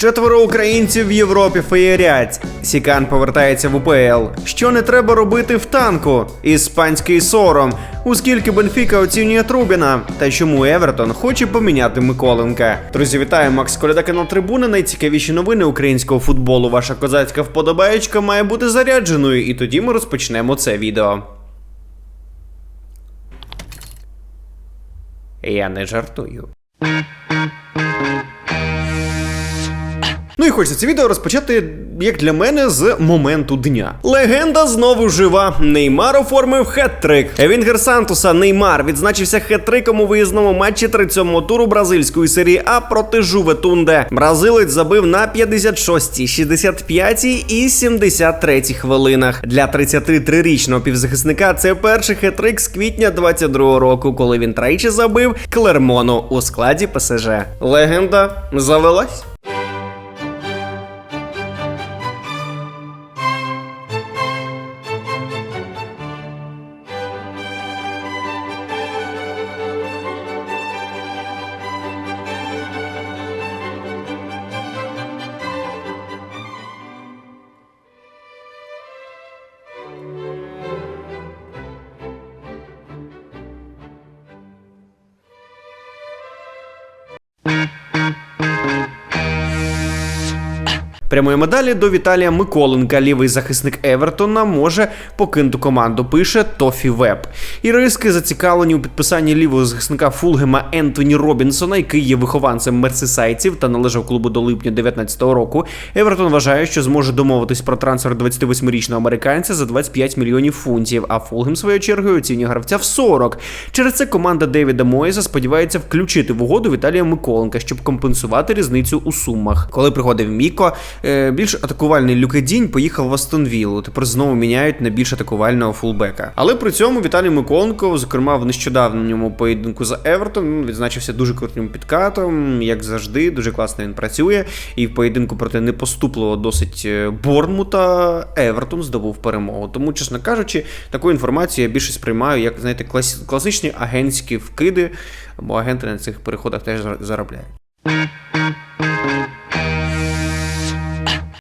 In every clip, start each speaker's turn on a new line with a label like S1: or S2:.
S1: Четверо українців в Європі феєрять. Сікан повертається в УПЛ. Що не треба робити в танку? Іспанський сором. Оскільки Бенфіка оцінює Трубіна. Та чому Евертон хоче поміняти Миколенка? Друзі, вітаю, Макс Коляда, канал Трибуна. Найцікавіші новини українського футболу. Ваша козацька вподобаєчка має бути зарядженою, і тоді ми розпочнемо це відео. Я не жартую. Ну і хочеться це відео розпочати, як для мене, з моменту дня. Легенда знову жива. Неймар оформив хет-трик. Евінгер Сантуса Неймар відзначився хет-триком у виїзному матчі 37-го туру бразильської серії А проти Жуве Тунде. Бразилець забив на 56-й, 65-й і 73-й хвилинах. Для 33-річного півзахисника це перший хет-трик з квітня 22-го року, коли він тричі забив Клермону у складі ПСЖ. Легенда завелась. Прямої медалі до Віталія Миколенка, лівий захисник Евертона, може покинути команду. Пише Тофі Веб. І риски зацікавлені у підписанні лівого захисника Фулгема Ентоні Робінсона, який є вихованцем мерсисайців та належав клубу до липня 2019 року. Евертон вважає, що зможе домовитись про трансфер 28-річного американця за 25 мільйонів фунтів. А Фулгем своєю чергою оцінює гравця в 40. Через це команда Девіда Моєса сподівається включити в угоду Віталія Миколенка, щоб компенсувати різницю у сумах. Коли приходив Міко, більш атакувальний Люкедінь поїхав в Астон Віллу. Тепер знову міняють на більш атакувального фулбека. Але при цьому Віталій Миколенко, зокрема, в нещодавньому поєдинку за Евертон, відзначився дуже крутим підкатом, як завжди, дуже класно він працює. І в поєдинку проти непоступливого досить е, Борнмута Евертон здобув перемогу. Тому, чесно кажучи, таку інформацію я більше сприймаю як знаєте, класичні агентські вкиди, бо агенти на цих переходах теж зар- заробляють.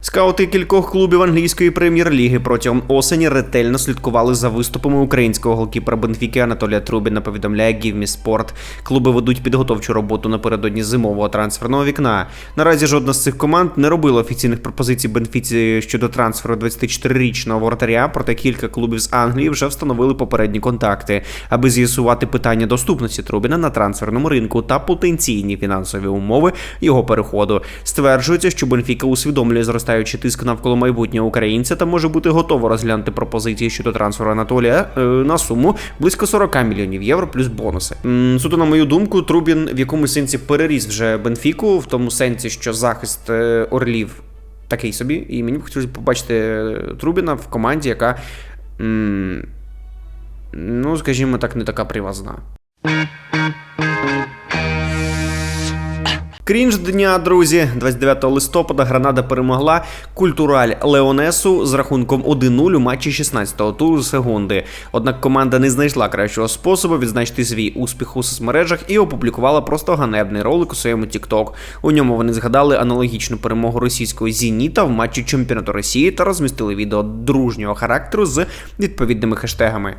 S1: Скаути кількох клубів англійської прем'єр-ліги протягом осені ретельно слідкували за виступами українського голкіпера Бенфіки Анатолія Трубіна. Повідомляє Me Sport. Клуби ведуть підготовчу роботу напередодні зимового трансферного вікна. Наразі жодна з цих команд не робила офіційних пропозицій Бенфіці щодо трансферу 24-річного воротаря. Проте кілька клубів з Англії вже встановили попередні контакти, аби з'ясувати питання доступності Трубіна на трансферному ринку та потенційні фінансові умови його переходу. Стверджується, що Бенфіка усвідомлює зростаючий тиск навколо майбутнього українця та може бути готова розглянути пропозиції щодо трансферу Анатолія е, на суму близько 40 мільйонів євро плюс бонуси. Суто, на мою думку, Трубін в якомусь сенсі переріс вже Бенфіку, в тому сенсі, що захист е, Орлів такий собі, і мені б хотілося побачити е, Трубіна в команді, яка, ну, скажімо так, не така привазна. Крінж дня, друзі, 29 листопада Гранада перемогла культураль Леонесу з рахунком 1-0 у матчі 16-го туру секунди. Однак команда не знайшла кращого способу відзначити свій успіх у соцмережах і опублікувала просто ганебний ролик у своєму TikTok. У ньому вони згадали аналогічну перемогу російського Зеніта в матчі чемпіонату Росії та розмістили відео дружнього характеру з відповідними хештегами.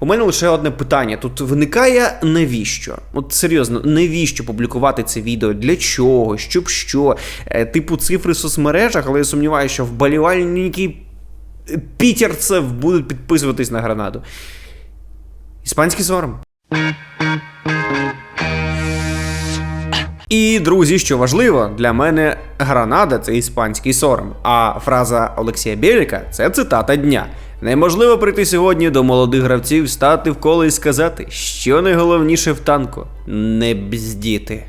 S1: У мене лише одне питання. Тут виникає навіщо? От серйозно, навіщо публікувати це відео? Для чого? Щоб що? Е, Типу цифри в соцмережах, але я сумніваюся, що вболівальники пітерцев будуть підписуватись на гранаду. Іспанський сором. І, друзі, що важливо, для мене гранада це іспанський сором. А фраза Олексія Бєліка це цитата дня. Неможливо прийти сьогодні до молодих гравців, стати в коло і сказати, що найголовніше в танку не бздіти.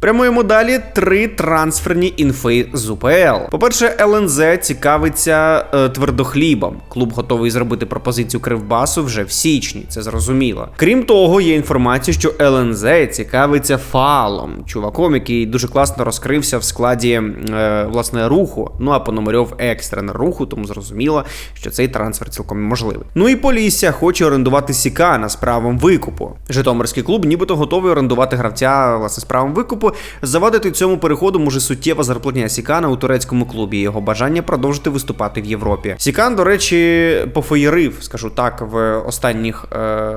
S1: Прямуємо далі три трансферні інфи з УПЛ. По-перше, ЛНЗ цікавиться е, твердохлібом. Клуб готовий зробити пропозицію Кривбасу вже в січні, це зрозуміло. Крім того, є інформація, що ЛНЗ цікавиться фалом, чуваком, який дуже класно розкрився в складі е, власне руху. Ну а Пономарьов екстренер руху, тому зрозуміло, що цей трансфер цілком можливий. Ну і Полісся хоче орендувати Сікана з правом викупу. Житомирський клуб нібито готовий орендувати гравця власне з правом викупу. Завадити цьому переходу може суттєва зарплатня Сікана у турецькому клубі. і Його бажання продовжити виступати в Європі. Сікан, до речі, пофеєрив, скажу так, в останніх е-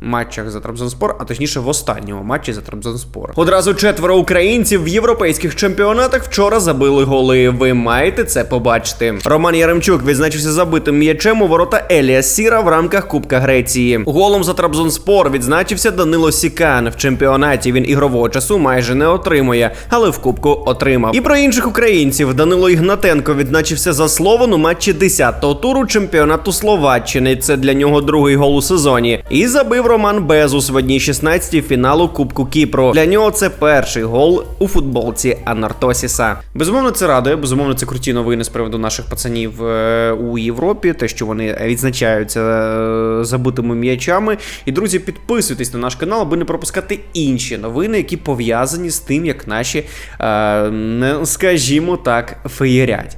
S1: матчах за Трабзонспор, а точніше в останньому матчі за Трабзонспор. Одразу четверо українців в європейських чемпіонатах вчора забили голи. Ви маєте це побачити. Роман Яремчук відзначився забитим м'ячем у ворота Елія Сіра в рамках Кубка Греції. Голом за Трабзонспор відзначився Данило Сікан. В чемпіонаті він ігрового часу майже не отримує, але в Кубку отримав. І про інших українців Данило Ігнатенко відзначився за словом у матчі 10-го туру чемпіонату Словаччини. Це для нього другий гол у сезоні. І забив Роман Безус в одній 16 фіналу Кубку Кіпру. Для нього це перший гол у футболці Анартосіса. Безумовно, це радує. Безумовно, це круті новини з приводу наших пацанів е, у Європі. Те, що вони відзначаються е, забитими м'ячами. І друзі, підписуйтесь на наш канал, аби не пропускати інші новини, які пов'язані з тим, як наші, е, скажімо так, феєрять.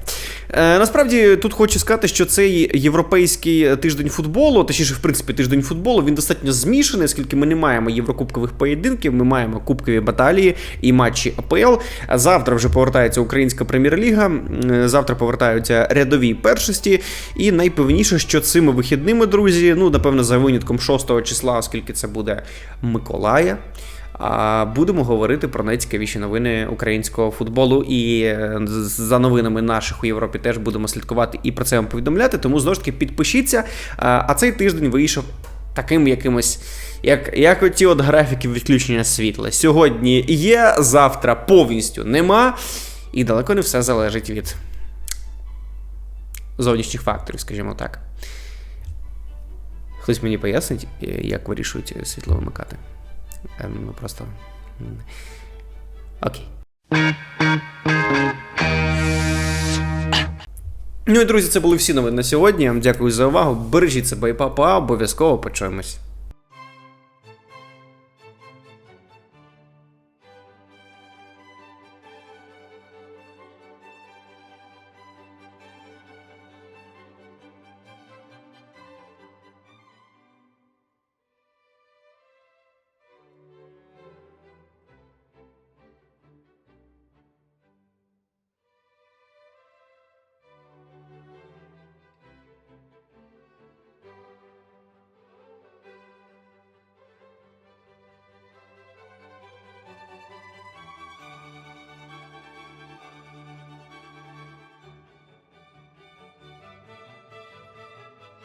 S1: Е, насправді тут хочу сказати, що цей європейський тиждень футболу, точніше, в принципі, тиждень футболу, він достатньо змішаний, оскільки ми не маємо єврокубкових поєдинків, ми маємо кубкові баталії і матчі АПЛ. Завтра вже повертається Українська прем'єр-ліга, е, завтра повертаються рядові першості. І найпевніше, що цими вихідними, друзі, ну, напевно, за винятком 6 числа, оскільки це буде Миколая. Будемо говорити про найцікавіші новини українського футболу. І е, за новинами наших у Європі теж будемо слідкувати і про це вам повідомляти. Тому знову ж таки підпишіться. А а цей тиждень вийшов таким якимось, як, як оті от графіки відключення світла. Сьогодні є, завтра повністю нема. І далеко не все залежить від зовнішніх факторів, скажімо так. Хтось мені пояснить, е, як вирішують світло вимикати. Е, Ну просто. Окей. Ну і друзі, це були всі новини на сьогодні. Дякую за увагу. Бережіть себе і папа, обов'язково почуємось.